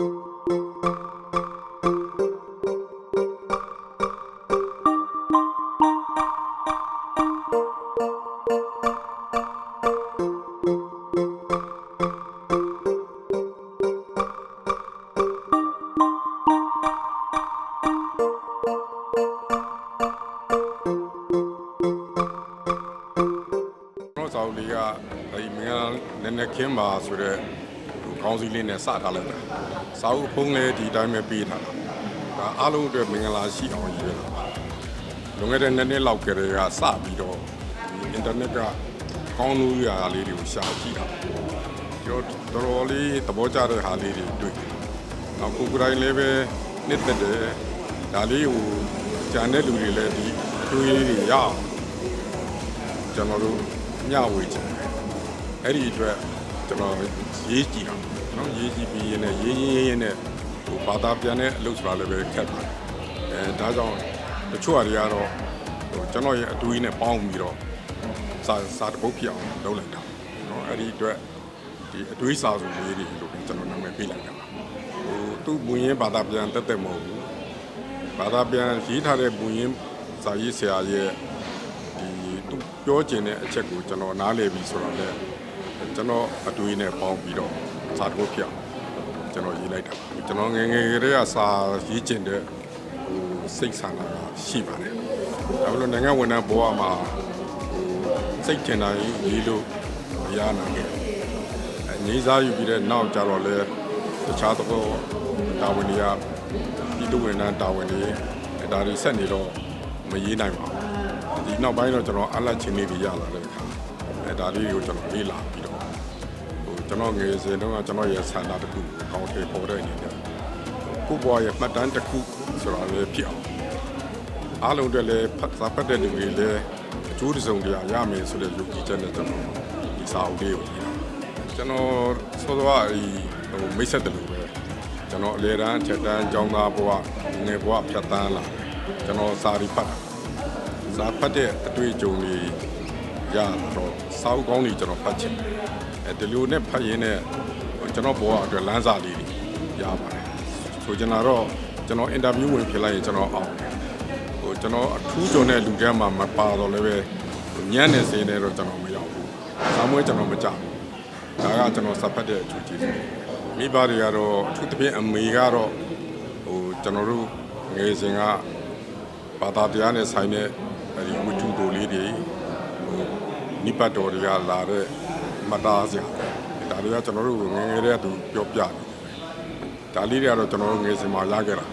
ကျွန်တော်စာအုပ်လေးကအဲဒီမင်္ဂလာနည်းနည်းခင်းပါဆိုတော့ ခေါင်းစည်းလေးနဲ့စထားလိုက်တာစာအုပ်ဖုံးလေးဒီတိုင်းပဲပေးထားတာဒါအားလုံးအတွက်မင်္ဂလာရှိအောင်ရည်ရတာပါလွန်ခဲ့တဲ့နှစ်နှစ်လောက်ကတည်းကစပြီးတော့ဒီအင်တာနက်ကကောင်းလို့ရတာလေးတွေကိုရှာကြည့်တာကျွန်တော်တော်တော်လေးသဘောကျတဲ့ဟာလေးတွေတွေ့တယ်နောက်ကိုယ်ကိုယ်တိုင်လည်းပဲနှစ်သက်တယ်ဒါလေးကိုကြံတဲ့လူတွေလည်းဒီအတွေးလေးတွေရအောင်ကျွန်တော်တို့မျှဝေချင်တယ်အဲ့ဒီအတွက် ကျွန်တော်ရေးကြည့်တာနော်ရေးကြည့်ပြီးရင်းနဲ့ရေးရင်းရင်းနဲ့ဟိုဘာသာပြန်တဲ့အလုပ်ဆိုတာလည်းပဲခက်ပါတယ်အဲဒါကြောင့်တချို့အရာတွေကတော့ဟိုကျွန်တော်ရဲ့အတူကြီးနဲ့ပေါင်းပြီးတော့စာစာတပုတ်ဖြစ်အောင်လုပ်လိုက်တာနော်အဲ့ဒီအတွက်ဒီအတွေးစာဆိုရေးတွေလို့ကျွန်တော်နာမည်ပေးလိုက်တာဟိုသူ့မူရင်းဘာသာပြန်တက်တက်မဟုတ်ဘူးဘာသာပြန်ရေးထားတဲ့မူရင်းစာရေးဆရာရဲ့ဒီသူပြောကျင်တဲ့အချက်ကိုကျွန်တော်နားလည်ပြီဆိုတော့လည်း ကျွန်တော်အတွေးနဲ့ပေါင်းပြီးတော့စာတစ်ခုဖြစ်အောင်ကျွန်တော်ရေးလိုက်တာပါကျွန်တော်ငယ်ငယ်ကတည်းကစာရေးကျင်တဲ့ဟိုစိတ်ဆန္ဒကရှိပါတယ်ဒါပေမဲ့နိုင်ငံဝန်ထမ်းဘဝမှာဟိုစိတ်ကျင်တာရေးလို့မရနိုင်ခဲ့ဘူးအဲငြိမ်းစားယူပြီးတဲ့နောက်ကျတော့လည်းတခြားသောတာဝန်တွေကပြည်သူဝန်ထမ်းတာဝန်တွေအဲဒါတွေဆက်နေတော့မရေးနိုင်ပါဘူးဒီနောက်ပိုင်းတော့ကျွန်တော်အလက်ချင်းလေးတွေရလာတဲ့အခါအဲဒါလေးတွေကိုကျွန်တော်လေ့လာပြီးတော့ဟို ကျွန်တော်ငယ်စဉ်တုန်းကကျွန်တော်ရဲ့ဆန္ဒတစ်ခုကိုကောင်းထည့်ပေါ်တဲ့အနေနဲ့ကိုယ့်ဘဝရဲ့မှတ်တမ်းတစ်ခုဆိုတာလည်းဖြစ်အောင်အားလုံးအတွက်လည်းဖတ်စာဖတ်တဲ့လူတွေလည်းအကျိုးတစ်စုံတရာရမယ်ဆိုတဲ့ယုံကြည်ချက်နဲ့ကျွန်တော်ဒီစာအုပ်လေးကိုရေးတာကျွန်တော်ဆိုတော့ဒီဟိုမိတ်ဆက်တယ်လို့ပဲကျွန်တော်အလေတန်းအချက်တန်းကျောင်းသားဘဝငယ်ဘဝဖြတ်တန်းလာတယ်ကျွန်တော်စာရီဖတ်တာစာဖတ်တဲ့အတွေ့အကြုံတွေရတော့စာအုပ်ကောင်းတွေကျွန်တော်ဖတ်ချင်တယ်အဲ ဒီလိုနဲ့ဖတ်ရင်းနဲ့ကျွန်တော်ဘဝအတွက်လမ်းစာလေးတွေရပါတယ်ဆိုကျွန်တော်တော့ကျွန်တော်အင်တာဗျူးဝင်ဖြစ်လိုက်ရင်ကျွန်တော်အောင်တယ်ဟိုကျွန်တော်အထူးကြုံတဲ့လူတန်းမှာမပါတော့လည်းပဲညံ့နေစေနေတော့ကျွန်တော်မရောက်ဘူးစာမွေးကျွန်တော်မကြောက်ဘူးဒါကကျွန်တော်စာဖတ်တဲ့အကျိုးကျေးဇူးမိဘတွေကတော့အထူးသဖြင့်အမေကတော့ဟိုကျွန်တော်တို့ငယ်စဉ်ကဘာသာတရားနဲ့ဆိုင်တဲ့အဲဒီဝတ္ထုတိုလေးတွေဟိုနိပတ်တော်တွေကလာတဲ့ မတ်သားစရာဒါတွေကကျွန်တော်တို့ငယ်ငယ်တည်းကသူပြောပြတယ်ဒါလေးတွေကတော့ကျွန်တော်တို့ငယ်စဉ်မှာရခဲ့တာ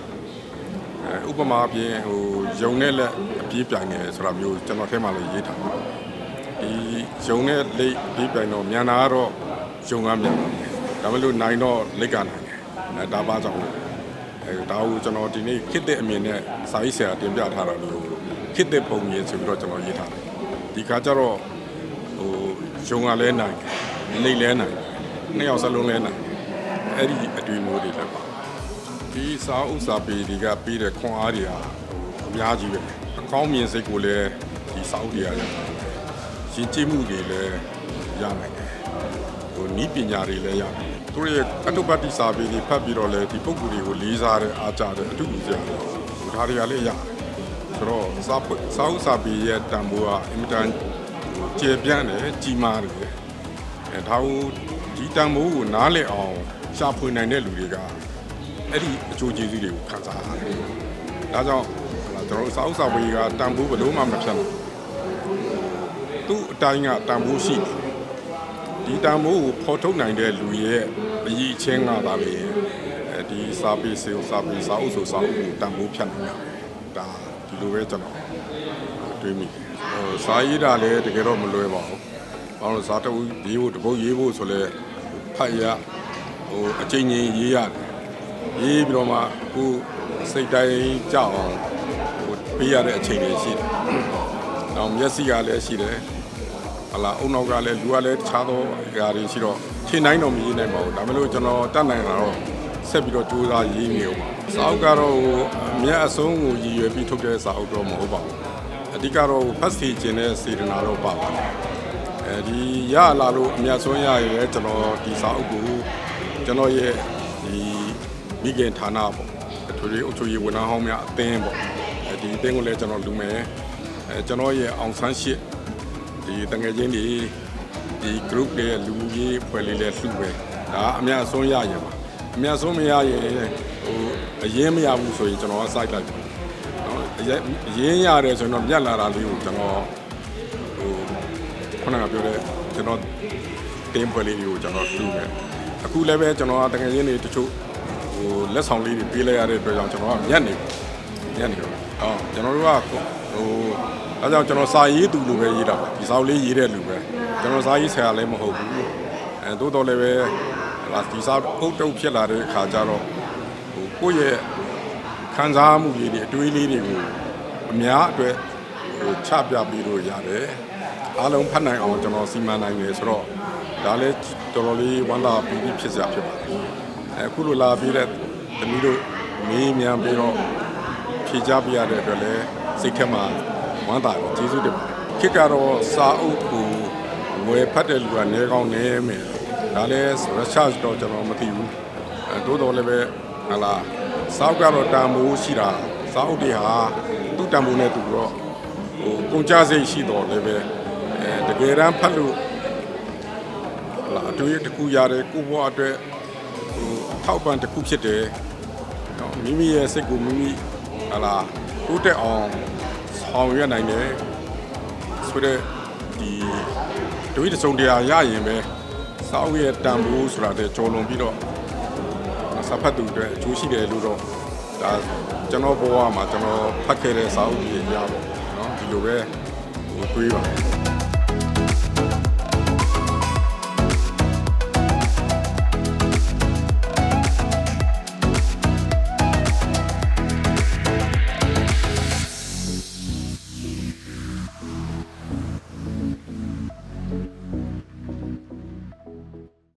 အဲဥပမာအပြင်ဟိုယုံနဲ့လက်အပြေးပြိုင်နေဆိုတာမျိုးကျွန်တော်ထဲမှာလည်းရေးထားတယ်ဒီယုံနဲ့လက်အပြေးပြိုင်တော့မြန်တာကတော့ယုံကမြန်တယ်ဒါမှမဟုတ်နိုင်တော့လက်ကနိုင်တယ်အဲဒါပါကြောင့်လဲအဲဒါကိုကျွန်တော်ဒီနေ့ခစ်တဲ့အမြင်နဲ့စာရေးဆရာတင်ပြထားတာလို့ခစ်တဲ့ပုံမြင်ဆိုပြီးတော့ကျွန်တော်ရေးထားတယ်ဒီခါကျတော့ ဟိုရုံကလည်းနိုင်နေလည်းနိုင်နှစ်ယောက်စလုံးလည်းနိုင်အဲ့ဒီအတွေ့အမျိုးတွေလည်းပါဒီစာဥစာပေတွေကပြီးတဲ့ခွန်အားတွေကဟိုအများကြီးပဲအကောင်းမြင်စိတ်ကိုလည်းဒီစာအုပ်တွေကရတယ်ရှင်ကြည်မှုတွေလည်းရနိုင်တယ်ဟိုနီးပညာတွေလည်းရတယ်သူတို့ရဲ့အတုပတ္တိစာပေတွေဖတ်ပြီးတော့လည်းဒီပုံကူတွေကိုလေးစားတဲ့အားကြတဲ့အတူတူကြတယ်ဟိုဒါတွေကလည်းရတယ်ဆိုတော့စာဖွစာဥစာပေရဲ့တန်ဖိုးကအင်မတန်ဟို ကျေပြန့်တယ်ကြီးမားတယ်အဲဒါကိုဒီတန်ဖိုးကိုနားလည်အောင်ရှာဖွေနိုင်တဲ့လူတွေကအဲ့ဒီအကျိုးကျေးဇူးတွေကိုခံစားရတယ်ဒါကြောင့်ဟလာကျွန်တော်တို့စာဥစာပေကတန်ဖိုးဘယ်လို့မှမဖြတ်ဘူးသူ့အတိုင်းကတန်ဖိုးရှိတယ်ဒီတန်မိုးကိုဖော်ထုတ်နိုင်တဲ့လူရဲ့အရေးချင်းကပါလေအဲဒီစာပေစေစာပေစာအုပ်ဆိုစာအုပ်ကိုတန်မိုးဖြတ်နိုင်တာဒါဒီလိုပဲကျွန်တော်တွေးမိတယ် ဟိုစာရေးတာလည်းတကယ်တော့မလွယ်ပါဘူးဘာလို့လဲစာတဝူရေးဖို့တပုတ်ရေးဖို့ဆိုလဲဖတ်ရဟိုအချိန်ချင်းရေးရတယ်ရေးပြီးတော့မှအခုစိတ်တိုင်းကြောက်အောင်ဟိုပေးရတဲ့အချိန်တွေရှိတယ်။နောက်မျက်စိကလည်းရှိတယ်ဟလာအုံနောက်ကလည်းလူကလည်းတခြားသောຢာတွေရှိတော့ထင်တိုင်းတော့မရေးနိုင်ပါဘူးဒါမလို့ကျွန်တော်တတ်နိုင်တာတော့ဆက်ပြီးတော့ကြိုးစားရေးနေအောင်ပါစာအုပ်ကတော့ဟိုအမြတ်အဆုံးကိုရည်ရွယ်ပြီးထုတ်တဲ့စာအုပ်တော့မဟုတ်ပါဘူး အဓိကတော့ဖတ်စီခြင်းတဲ့စေတနာတော့ပါပါတယ်အဲဒီရလာလို့အမြတ်ဆုံးရရယ်ကျွန်တော်ဒီစာအုပ်ကိုကျွန်တော်ရဲ့ဒီမိခင်ဌာနပေါ့အထွေထွေအုပ်ချုပ်ရေးဝန်ထမ်းဟောင်းများအသင်းပေါ့အဲဒီအသင်းကိုလည်းကျွန်တော်လူမယ်အဲကျွန်တော်ရဲ့အောင်ဆန်းရှစ်ဒီတငယ်ချင်းတွေဒီ group တွေလူမှုရေးဖွဲ့လေးလဲလှူပဲဒါအများဆုံးရရင်ပါအများဆုံးမရရင်ဟိုအရင်မရဘူးဆိုရင်ကျွန်တော်က site လိုက်ပါနော် အရင်အရင်ရတယ်ဆိုရင်တော့မြတ်လာတာလေးကိုကျွန်တော်ဟိုခုနကပြောတဲ့ကျွန်တော်တင်းဖွဲ့လေးတွေကိုကျွန်တော်လှူမယ်အခုလည်းပဲကျွန်တော်ကတကယ်ချင်းတွေတချို့ဟိုလက်ဆောင်လေးတွေပေးလိုက်ရတဲ့အတွက်ကြောင့်ကျွန်တော်ကညက်နေညက်နေတော့အော်ကျွန်တော်တို့ကဟိုအဲကြောင့်ကျွန်တော်စာရေးသူလိုပဲရေးတာပါဒီစာအုပ်လေးရေးတဲ့လူပဲကျွန်တော်စာရေးဆရာလည်းမဟုတ်ဘူးအဲတိုးတော်လည်းပဲဟာဒီစာအုပ်တုပ်ဖြစ်လာတဲ့အခါကျတော့ဟိုကိုယ့်ရဲ့ ခံစားမှုလေးတွေအတွေးလေးတွေကိုအများအတွက်ဟိုချပြပေးလို့ရတယ်အားလုံးဖတ်နိုင်အောင်ကျွန်တော်စီမံနိုင်တယ်ဆိုတော့ဒါလည်းတော်တော်လေးဝမ်းသာပီတိဖြစ်စရာဖြစ်ပါတယ်အခုလိုလာပြီးတဲ့သမီးတို့မေးမြန်းပြီးတော့ဖြေချပြရတဲ့အတွက်လည်းစိတ်ထဲမှာဝမ်းသာတယ်ကျေးဇူးတင်ပါတယ်ခေတ်ကတော့စာအုပ်ကိုဝယ်ဖတ်တဲ့လူကနေကောင်းနေမယ်ဒါလည်း research တော့ကျွန်တော်မသိဘူးအဲတိုးတော်လည်းပဲဟလာ စာအုပ်ကတော့တန်ဖိုးရှိတာစာအုပ်တွေဟာသူ့တန်ဖိုးနဲ့သူတော့ဟိုကုန်ကြစိတ်ရှိတော့လည်းပဲအဲတကယ်တမ်းဖတ်လို့ဟလာအတွေ့အတစ်ခုရတယ်ကိုယ့်ဘဝအတွက်ဟိုအထောက်ပံ့တစ်ခုဖြစ်တယ်နော်မိမိရဲ့စိတ်ကိုမိမိဟလာတိုးတက်အောင်ဆောင်ရွက်နိုင်တယ်ဆိုတော့ဒီဒွိတစုံတရားရရင်ပဲစောက်ရဲ့တန်ဖိုးဆိုတာတဲ့ကြော်လွန်ပြီးတော့ စာဖတ်သူတွေအကျိုးရှိတယ်လို့တော့ဒါကျွန်တော်ဘဝမှာကျွန်တော်ဖတ်ခဲ့တဲ့စာအုပ်တွေအများပေါ့နော်ဒီလိုပဲဟိုတွေးပါတယ်